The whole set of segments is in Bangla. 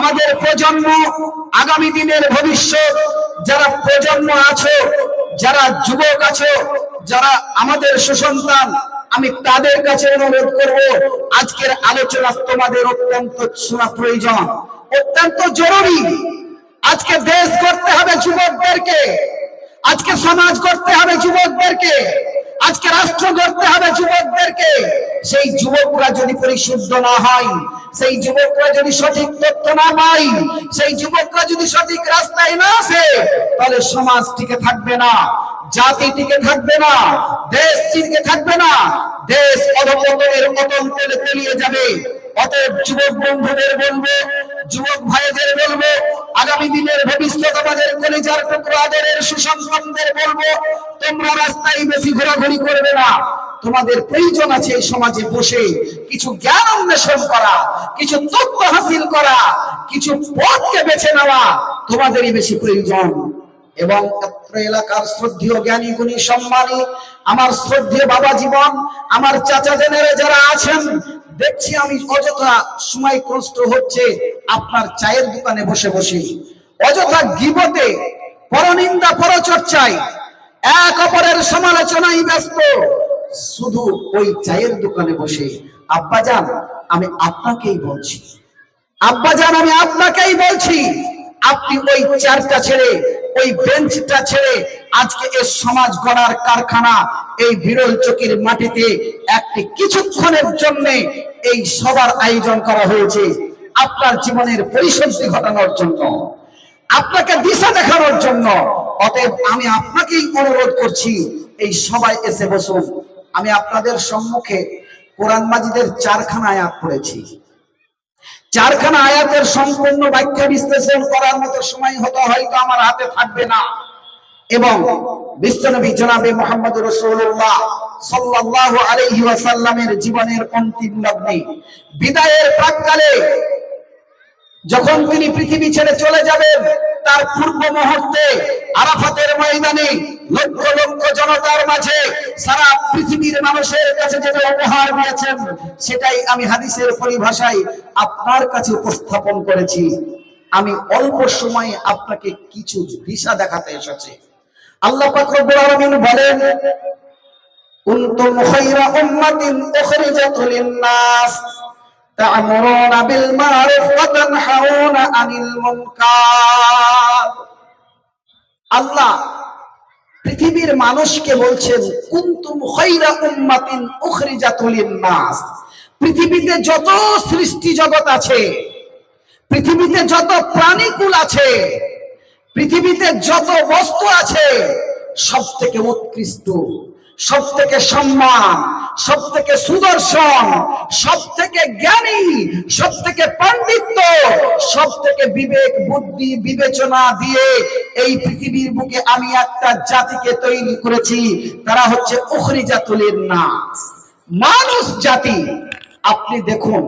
আমাদের প্রজন্ম, আগামী দিনের ভবিষ্যৎ, যারা প্রজন্ম আছো, যারা যুবক আছো, যারা আমাদের সুসন্তান, আমি তাদের কাছে অনুরোধ করব, আজকের আলোচনা তোমাদের অত্যন্ত শোনা প্রয়োজন। অত্যন্ত জরুরি। আজকে দেশ করতে হবে যুবকদেরকে। আজকে সমাজ করতে হবে যুবকদেরকে। আজকে রাষ্ট্র করতে হবে যুবকদেরকে। সেই যুবকরা যদি পরিশুদ্ধ না হয়, সেই যুবকরা যদি সঠিক তথ্য না পায়, সেই যুবকরা যদি সঠিক রাস্তায় না আসে, তাহলে সমাজ টিকে থাকবে না, জাতি টিকে থাকবে না, দেশ টিকে থাকবে না, দেশ অধপতনের পতন করে তলিয়ে যাবে। অতএব যুবক বন্ধুদের বলব, যুবক ভাইদের বলব, আগামী দিনের ভবিষ্যৎ আমাদের কলিজার টুকরো আদরের বলব, তোমরা রাস্তায় বেশি ঘোরাঘুরি করবে না। তোমাদের প্রয়োজন আছে এই সমাজে বসে কিছু জ্ঞান অন্বেষণ করা, কিছু তথ্য হাসিল করা, কিছু পথকে বেছে নেওয়া তোমাদেরই বেশি প্রয়োজন। এবং এলাকার শ্রদ্ধেয় জ্ঞানী, গুণী, সম্মানী, আমার শ্রদ্ধেয় বাবা জীবন, আমার চাচা জেনেরা যারা আছেন দেখছি আমি অযথা সময় কষ্ট হচ্ছে আপনার চায়ের দোকানে বসে বসে। অযথা গিবতে পরনিন্দা পরচর্চায়, এক অপরের সমালোচনায় ব্যস্ত। শুধু ওই চায়ের দোকানে বসে। আব্বাজান, আমি আপনাকেই বলছি। আব্বাজান, আমি আপনাকেই বলছি, আপনি ওই চেয়ারটা ছেড়ে ওই বেঞ্চটা ছেড়ে আজকে এই সমাজ গড়ার কারখানা, এই বিরল চকির মাটিতে একটি কিছুক্ষণের জন্য এই সবার আয়োজন করা হয়েছে আপনার জীবনের পরিশুদ্ধি ঘটানোর জন্য, আপনাকে দিশা দেখানোর জন্য। অতএব আমি আপনাকেই অনুরোধ করছি, এই সবাই এসে বসুন। আমি আপনাদের সম্মুখে কোরআন মাজিদের চারখানা আয়াত পড়েছি। চারখানা আয়াতের সম্পূর্ণ ব্যাখ্যা বিশ্লেষণ করার মতো সময় হতো হয়তো আমার হাতে থাকবে না। এবং বিশ্বনবী জনাবে মোহাম্মদ রসুল্লাহ সাল্লাল্লাহু আলাইহি ওয়াসাল্লামের জীবনের অন্তিম লগ্নে, বিদায়ের যখন তিনি পৃথিবী ছেড়ে চলে যাবেন, তার পূর্ব মুহূর্তে আরাফাতের ময়দানে লক্ষ লক্ষ জনতার মাঝে সারা পৃথিবীর মানুষের কাছে উপহার দিয়েছেন, সেটাই আমি হাদিসের পরিভাষায় আপনার কাছে উপস্থাপন করেছি। আমি অল্প সময়ে আপনাকে কিছু দিশা দেখাতে এসেছি। আল্লাহ পাক রব্বুল আলামিন বলেন কুনতুম খায়রা উম্মাতিন উখরিজাত লিন-নাস تعمرون بالمعروف وتنهون عن المنكر আল্লাহ পৃথিবীর মানুষকে বলছেন কুনতুম খায়রা উম্মাতিন উখরিজাত লিন-নাস পৃথিবীতে যত সৃষ্টি জগৎ আছে পৃথিবীতে যত প্রাণীকুল আছে পৃথিবীতে যত বস্তু আছে সব থেকে উৎকৃষ্ট সব থেকে সম্মান সব থেকে সুদর্শন সব থেকে জ্ঞানী সব থেকে পাণ্ডিত্য সব থেকে বিবেক, বুদ্ধি, বিবেচনা দিয়ে এই পৃথিবীর বুকে আমি একটা জাতিকে তৈরি করেছি। তারা হচ্ছে উখরি জাতুলের নাস। মানুষ জাতি। আপনি দেখুন,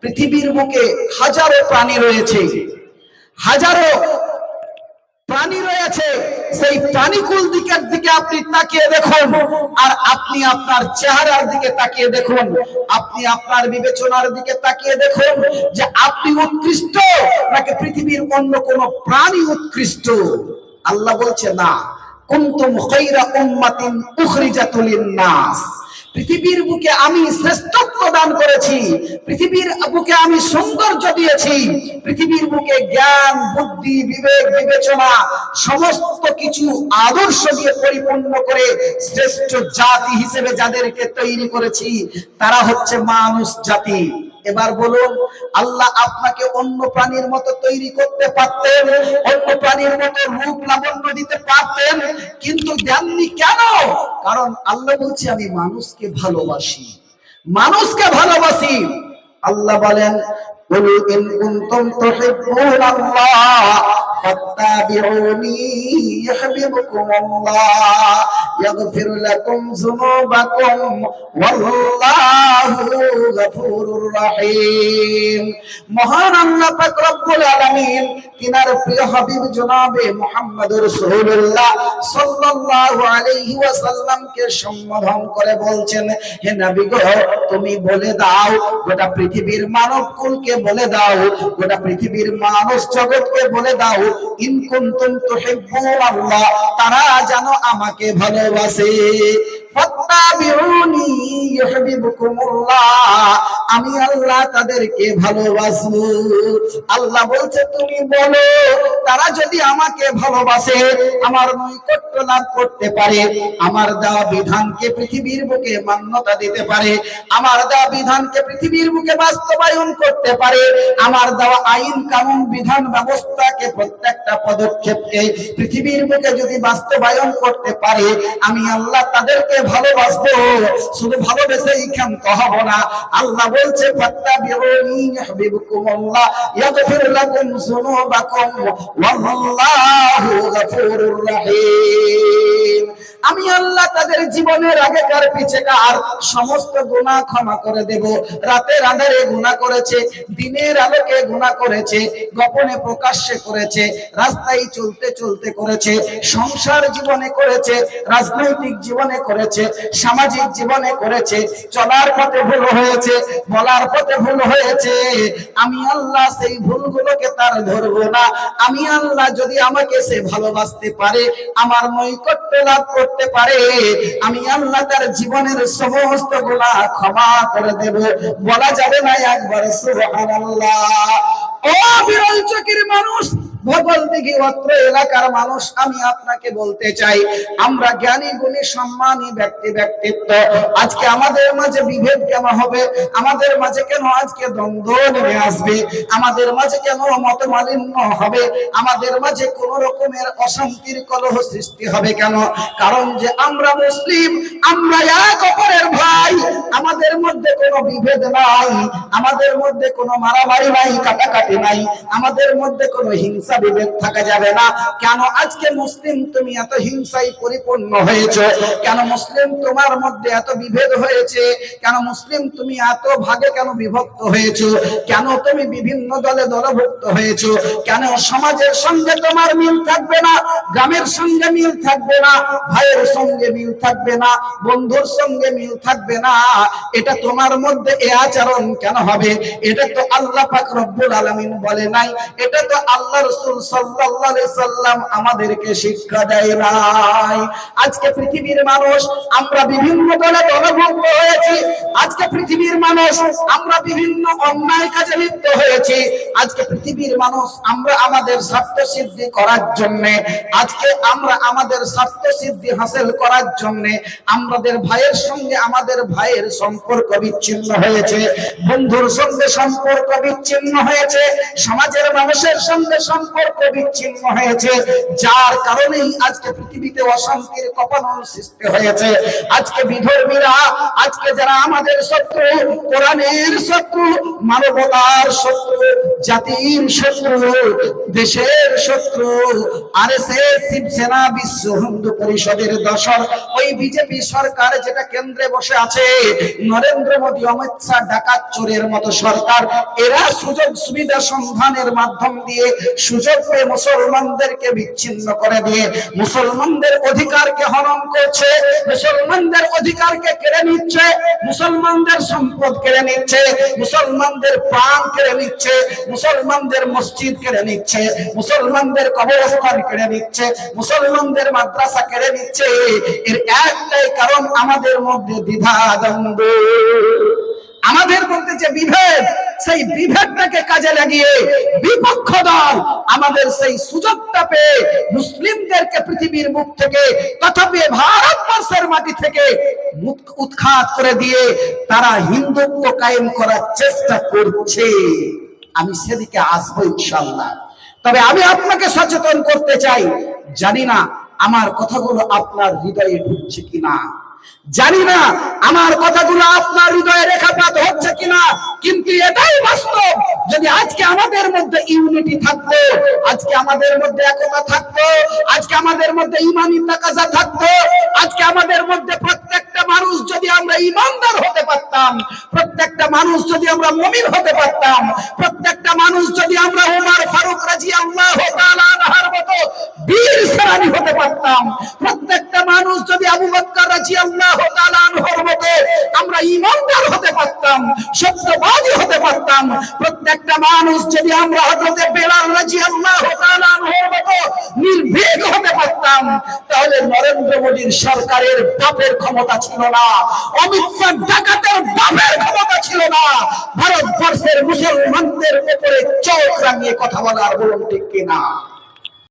পৃথিবীর বুকে হাজারো প্রাণী রয়েছে। হাজারো সেই প্রাণীকুল দিকের দিকে আপনি তাকিয়ে দেখুন, আর আপনি আপনার চেহারার দিকে তাকিয়ে দেখুন, আপনি আপনার বিবেচনার দিকে তাকিয়ে দেখুন যে আপনি উৎকৃষ্ট নাকি পৃথিবীর অন্য কোন প্রাণী উৎকৃষ্ট। আল্লাহ বলছে, না, কুন্তুম খৈরা উম্মাতিন উখরিজাত লিন-নাস পৃথিবীর বুকে আমি শ্রেষ্ঠত্ব দান করেছি, পৃথিবীর বুকে আমি সৌন্দর্য দিয়েছি, পৃথিবীর বুকে জ্ঞান, বুদ্ধি, বিবেক, বিবেচনা, সমস্ত কিছু আদর্শ দিয়ে পরিপূর্ণ করে শ্রেষ্ঠ জাতি হিসেবে যাদেরকে তৈরি করেছি, তারা হচ্ছে মানুষ জাতি। এবার বলুন, আল্লাহ আপনাকে অন্য প্রাণীর মতো তৈরি করতে পারতেন, অন্য প্রাণীর মতো রূপ লাবণ্য দিতে পারতেন, কিন্তু দেননি কেন? কারণ আল্লাহ বলছে, আমি মানুষকে ভালোবাসি। মানুষকে ভালোবাসি। আল্লাহ বলেন قل إن كنتم تحبون الله فاتبعوني يحببكم الله يغفر لكم ذنوبكم والله غفور رحيم মহান আল্লাহ পাক রব্বুল আলামিন তিনার প্রিয় হাবিব জনাবে মুহাম্মদ রাসূলুল্লাহ সাল্লাল্লাহু আলাইহি ওয়াসাল্লামকে সম্বোধন করে বলছেন হে নবী গো তুমি বলে দাও গোটা পৃথিবীর মানব কুলকে বলে দাও গোটা পৃথিবীর মানুষ জগৎকে বলে দাও ইন কুনতুম তুহিব্বুন আল্লাহ তারা যেন আমাকে ভালোবাসে ফাত্তাবিউনি ইউহিব্বুকুমুল্লাহ আমি আল্লাহ তাদেরকে ভালোবাসবো আল্লাহ বলছে, তুমি বলো, তারা যদি আমাকে ভালোবাসে, আমার নৈকট্য লাভ করতে পারে, আমার দেওয়া বিধানকে পৃথিবীর বুকে মান্যতা দিতে পারে, আমার দেওয়া বিধানকে পৃথিবীর বুকে বাস্তবায়ন করতে পারে, আমার দেওয়া আইন, কানুন, বিধান, ব্যবস্থাকে প্রত্যেকটা পদক্ষেপকে পৃথিবীর বুকে যদি বাস্তবায়ন করতে পারে, আমি আল্লাহ তাদেরকে ভালোবাসবো। শুধু ভালোবেসেই ক্ষান্ত হব না। আল্লাহ বলছে ফাত্তাবিউনি ইউহিব্বুকুমুল্লাহ ইয়াগফির লাকুম যুনুবাকুম ওয়াল্লাহু গফুরুর রহিম। আমি আল্লাহ তাদের জীবনের আগেকার পিছেকার সমস্ত গুনাহ ক্ষমা করে দেব। রাতের আধারে গুনাহ করেছে, দিনের আলোকে গুনাহ করেছে, গোপনে প্রকাশ্যে করেছে, রাস্তায় চলতে চলতে করেছে, সংসার জীবনে করেছে, রাজনৈতিক জীবনে করেছে, সামাজিক জীবনে করেছে, চলার পথে ভুল হয়েছে, বলার পথে ভুল হয়েছে। আমি আল্লাহ সেই ভুলগুলোকে তার ধরবো না। আমি আল্লাহ যদি আমাকে সে ভালোবাসতে পারে, আমার নৈকট্য লাভ করতে পারে, আমি আল্লাহ তার জীবনের সমস্ত গুণা ক্ষমা করে দেব। বলা যাবে না একবার সুবহানাল্লাহ। ও বিরল চকির মানুষ ভগল দিঘি অত্র এলাকার মানুষ, আমি আপনাকে বলতে চাই, আমরা জ্ঞানী, গুণী, সম্মানী ব্যক্তি, ব্যক্তিত্ব। আজকে আমাদের মাঝে বিভেদ কেন হবে? আমাদের মাঝে কেন আজকে দ্বন্দ্ব নেমে আসবে? আমাদের মাঝে কেন হবে? আমাদের মাঝে কোন রকমের অশান্তির কলহ সৃষ্টি হবে কেন? কারণ যে আমরা মুসলিম, আমরা এক অপরের ভাই। আমাদের মধ্যে কোনো বিভেদ নাই। আমাদের মধ্যে কোনো মারামারি নাই, কাটাকাটি নাই। আমাদের মধ্যে কোনো হিংসা বিভেদ থাকা যাবে না। কেন আজকে মুসলিম তুমি এত হিংসায় পরিপূর্ণ হয়েছে? কেন মুসলিম তোমার মধ্যে এত বিভেদ হয়েছে? কেন মুসলিম তুমি এত ভাগে কেন বিভক্ত হয়েছো? কেন তুমি বিভিন্ন দলে দলভুক্ত হয়েছো? কেন সমাজের সঙ্গে তোমার মিল থাকবে না? গ্রামের সঙ্গে মিল থাকবে না? ভাইয়ের সঙ্গে মিল থাকবে না? বন্ধুর সঙ্গে মিল থাকবে না? এটা তোমার মধ্যে এ আচরণ কেন হবে? এটা তো আল্লাহ পাক রব্বুল আলামিন বলে নাই। এটা তো আল্লাহ রাসূল সাল্লাম আমাদেরকে শিক্ষা দেয় নাই। আজকে পৃথিবীর মানুষ, আমরা বিভিন্ন দলে দলভুক্ত হয়েছি। আজকে পৃথিবীর মানুষ, আমরা বিভিন্ন অন্যায় কাজে লিপ্ত হয়েছি। আজকে পৃথিবীর মানুষ, আমরা আমাদের স্বার্থ সিদ্ধি করার জন্য, আজকে আমরা আমাদের স্বার্থ সিদ্ধি হাসিল করার জন্য, আমাদের ভাইয়ের সঙ্গে আমাদের ভাইয়ের সম্পর্ক বিচ্ছিন্ন হয়েছে। বন্ধুর সঙ্গে সম্পর্ক বিচ্ছিন্ন হয়েছে। সমাজের মানুষের সঙ্গে সম্পর্ক বিচ্ছিন্ন হয়েছে, যার কারণেই আজকে পৃথিবীতে অশান্তির কপানল সৃষ্টি হয়েছে। আজকে বিধর্মীরা, আজকে যারা আমাদের শত্রু, কোরআনের শত্রু, মানবতার শত্রু, জাতির শত্রু, দেশের শত্রু আর শিবসেনা বিশ্ব হিন্দু পরিষদের দশর, ওই বিজেপি সরকার যেটা কেন্দ্রে বসে আছে, নরেন্দ্র মোদী, অমিত শাহ, ডাকাত চোরের মতো সরকার, এরা সুযোগ সুবিধা সন্ধানের মাধ্যম দিয়ে সুযোগ মুসলমানদেরকে বিচ্ছিন্ন করে দিয়ে মুসলমানদের অধিকারকে হরণ করছে, মুসলমানদের অধিকারকে কেড়ে নিচ্ছে, মুসলমানদের সম্পদ কেড়ে নিচ্ছে, মুসলমানদের প্রাণ কেড়ে নিচ্ছে, মুসলমানদের মসজিদ কেড়ে নিচ্ছে, মুসলমানদের কবরস্থান কেড়ে নিচ্ছে, মুসলমানদের মাদ্রাসা কেড়ে নিচ্ছে। এর একটাই কারণ আমাদের মধ্যে দ্বিধা দ্বন্দ্ব। আমাদের মধ্যে যে বিভেদ, সেই বিভেদটাকে কাজে লাগিয়ে বিপক্ষ দল আমাদের সেই সুযোগটা পেয়ে মুসলিমদেরকে পৃথিবীর মুখ থেকে, তথাপি ভারতবর্ষের মাটি থেকে উৎখাত করে দিয়ে তারা হিন্দুত্ব কায়েম করার চেষ্টা করছে। আমি সেদিকে আসব ইনশাল্লাহ তবে আমি আপনাকে সচেতন করতে চাই, জানি না আমার কথাগুলো আপনার হৃদয়ে ঢুকছে কিনা। জানি না আমার কথাগুলো আপনার হৃদয়ে রেখাপাত হচ্ছে কিনা, কিন্তু এটাই বাস্তব। যদি আজকে আমাদের মধ্যে ইউনিটি থাকতো, আজকে আমাদের মধ্যে একতা থাকতো, আজকে আমাদের মধ্যে ইমানি তাকাজা থাকতো, আজকে আমাদের মধ্যে প্রত্যেকটা মানুষ যদি আমরা ইমানদার হতে পারতাম, প্রত্যেকটা মানুষ যদি আমরা মমিন হতে পারতাম, প্রত্যেকটা মানুষ যদি আমরা উমার ফারুক রাজি আল্লাহ মতো বীর সেনানি হতে পারতাম, প্রত্যেকটা মানুষ যদি আবু বকর নির্ভীক হতে পারতাম, তাহলে নরেন্দ্র মোদীর সরকারের বাপের ক্ষমতা ছিল না, অমিত ডাকাতের বাপের ক্ষমতা ছিল না। ভারতবর্ষের মুসলমানদের উপরে চোখ রাঙিয়ে কথা বলার বলুন ঠিক কিনা?